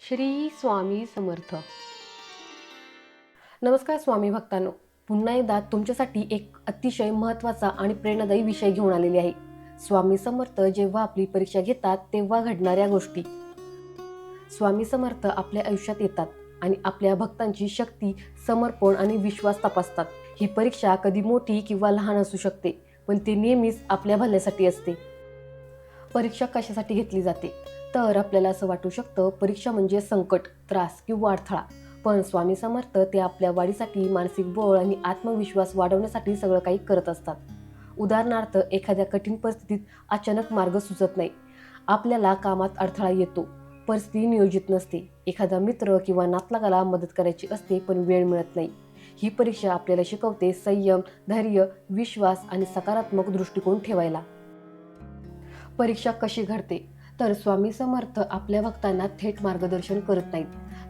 श्री स्वामी समर्थ. नमस्कार स्वामी भक्तांनो. पुन्हा एकदा तुमच्यासाठी एक अतिशय महत्त्वाचा आणि प्रेरणादायी विषय घेऊन आलेली आहे. स्वामी समर्थ जेव्हा आपली परीक्षा घेतात तेव्हा घडणाऱ्या गोष्टी. स्वामी समर्थ आपल्या आयुष्यात येतात आणि आपल्या भक्तांची शक्ती समर्पण आणि विश्वास तपासतात. ही परीक्षा कधी मोठी किंवा लहान असू शकते पण ती नेहमीच आपल्या भल्यासाठी असते. परीक्षा कशासाठी घेतली जाते? तर आपल्याला असं वाटू शकतं परीक्षा म्हणजे संकट त्रास किंवा अडथळा. पण स्वामी समर्थ ते आपल्या वाढीसाठी मानसिक बळ आणि आत्मविश्वास वाढवण्यासाठी सगळं काही करत असतात. उदाहरणार्थ एखाद्या कठीण परिस्थितीत अचानक मार्ग सुचत नाही. आपल्याला कामात अडथळा येतो. परिस्थिती नियोजित नसते. एखादा मित्र किंवा नातलागाला मदत करायची असते पण वेळ मिळत नाही. ही परीक्षा आपल्याला शिकवते संयम धैर्य विश्वास आणि सकारात्मक दृष्टिकोन ठेवायला. परीक्षा कशी घडते? तर स्वामी समर्थ आपल्या भक्तांना थेट मार्गदर्शन करत नाहीत.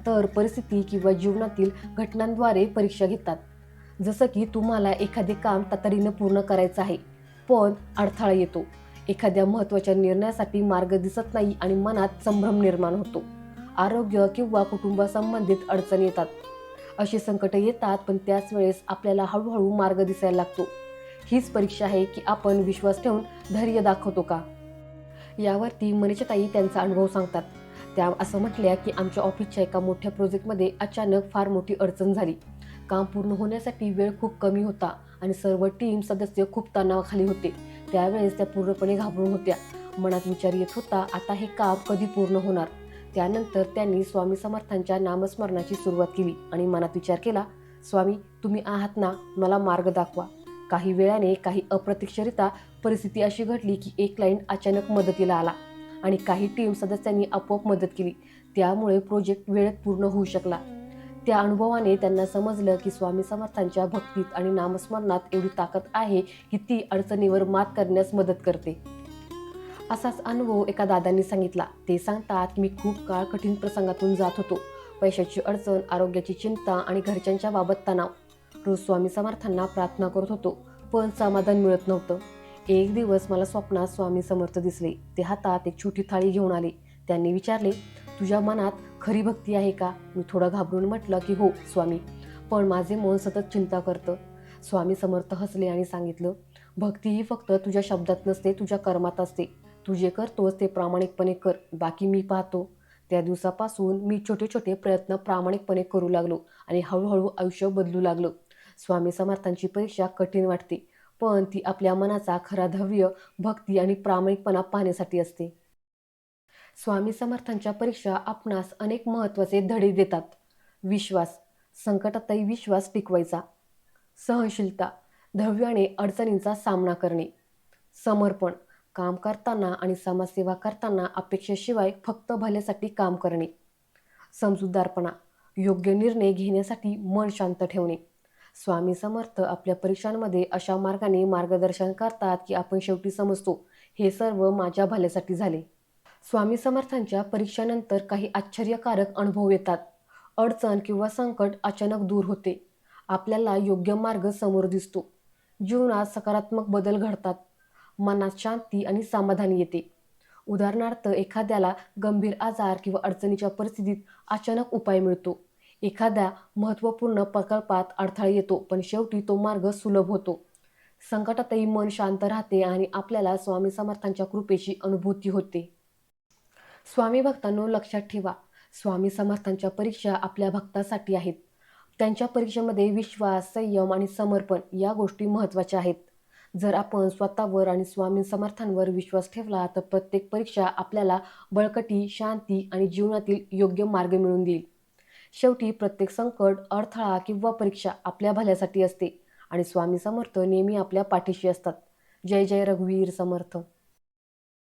तर परिस्थिती किंवा जीवनातील घटनांद्वारे परीक्षा घेतात. जसं की तुम्हाला एखादे काम तातडीनं पूर्ण करायचं आहे पण अडथळा येतो. एखाद्या महत्त्वाच्या निर्णयासाठी मार्ग दिसत नाही आणि मनात संभ्रम निर्माण होतो. आरोग्य किंवा कुटुंबासंबंधित अडचणी येतात. अशी संकटं येतात पण त्याच वेळेस आपल्याला हळूहळू मार्ग दिसायला लागतो. हीच परीक्षा आहे की आपण विश्वास ठेवून धैर्य दाखवतो का? यावरती मनीषाताई त्यांचा अनुभव सांगतात. त्या असं म्हटल्या की आमच्या ऑफिसच्या एका मोठ्या प्रोजेक्टमध्ये अचानक फार मोठी अडचण झाली. काम पूर्ण होण्यासाठी वेळ खूप कमी होता आणि सर्व टीम सदस्य खूप तणावाखाली होते. त्यावेळेस त्या पूर्णपणे घाबरून होत्या. मनात विचार येत होता आता हे काम कधी पूर्ण होणार? त्यानंतर त्यांनी स्वामी समर्थांच्या नामस्मरणाची सुरुवात केली आणि मनात विचार केला स्वामी तुम्ही आहात ना? मला मार्ग दाखवा. काही वेळाने काही अप्रत्यक्षरित्या परिस्थिती अशी घडली की एक क्लायंट अचानक मदतीला आला आणि काही टीम सदस्यांनी आपोआप मदत केली. त्यामुळे प्रोजेक्ट वेळेत पूर्ण होऊ शकला. त्या अनुभवाने त्यांना समजलं की स्वामी समर्थांच्या भक्तीत आणि नामस्मरणात एवढी ताकद आहे की ती अडचणीवर मात करण्यास मदत करते. असाच अनुभव एका दादांनी सांगितला. ते सांगतात मी खूप काळ कठीण प्रसंगातून जात होतो. पैशाची अडचण आरोग्याची चिंता आणि घरच्यांच्या बाबत तणाव. रोज स्वामी समर्थांना प्रार्थना करत होतो. पण समाधान मिळत नव्हतं. एक दिवस मला स्वप्नात स्वामी समर्थ दिसले. ते हातात एक छोटी थाळी घेऊन आले. त्यांनी विचारले तुझ्या मनात खरी भक्ती आहे का? मी थोडं घाबरून म्हटलं की हो स्वामी. पण माझे मन सतत चिंता करतं. स्वामी समर्थ हसले आणि सांगितलं भक्ती ही फक्त तुझ्या शब्दात नसते तुझ्या कर्मात असते. तू जे करतोस ते प्रामाणिकपणे कर. बाकी मी पाहतो. त्या दिवसापासून मी छोटे छोटे प्रयत्न प्रामाणिकपणे करू लागलो आणि हळूहळू आयुष्य बदलू लागलं. स्वामी समर्थांची परीक्षा कठीण वाटते पण ती आपल्या मनाचा खरा धैर्य भक्ती आणि प्रामाणिकपणा पाहण्यासाठी असते. स्वामी समर्थांच्या परीक्षा आपणास अनेक महत्त्वाचे धडे देतात. विश्वास संकटातही विश्वास टिकवायचा. सहनशीलता धव्याने अडचणींचा सामना करणे. समर्पण काम करताना आणि समाजसेवा करताना अपेक्षेशिवाय फक्त भल्यासाठी काम करणे. समजूतदारपणा योग्य निर्णय घेण्यासाठी मन शांत ठेवणे. स्वामी समर्थ आपल्या परीक्षांमध्ये अशा मार्गाने मार्गदर्शन करतात की आपण शेवटी समजतो. हे सर्व माझ्या भल्यासाठी झाले. स्वामी समर्थांच्या परीक्षानंतर काही आश्चर्यकारक अनुभव येतात. अडचण किंवा संकट अचानक दूर होते. आपल्याला योग्य मार्ग समोर दिसतो. जीवनात सकारात्मक बदल घडतात. मनात शांती आणि समाधान येते. उदाहरणार्थ एखाद्याला गंभीर आजार किंवा अडचणीच्या परिस्थितीत अचानक उपाय मिळतो. एखाद्या महत्त्वपूर्ण प्रकल्पात अडथळा येतो पण शेवटी तो मार्ग सुलभ होतो. संकटातही मन शांत राहते आणि आपल्याला स्वामी समर्थांच्या कृपेची अनुभूती होते. स्वामी भक्तांनो लक्षात ठेवा स्वामी समर्थांच्या परीक्षा आपल्या भक्तासाठी आहेत. त्यांच्या परीक्षेमध्ये विश्वास संयम आणि समर्पण या गोष्टी महत्त्वाच्या आहेत. जर आपण स्वतःवर आणि स्वामी समर्थांवर विश्वास ठेवला तर प्रत्येक परीक्षा आपल्याला बळकटी शांती आणि जीवनातील योग्य मार्ग मिळून देईल. शेवटी प्रत्येक संकट अडथळा किंवा परीक्षा आपल्या भल्यासाठी असते. आणि स्वामी समर्थ नेहमी आपल्या पाठीशी असतात. जय जय रघुवीर समर्थ.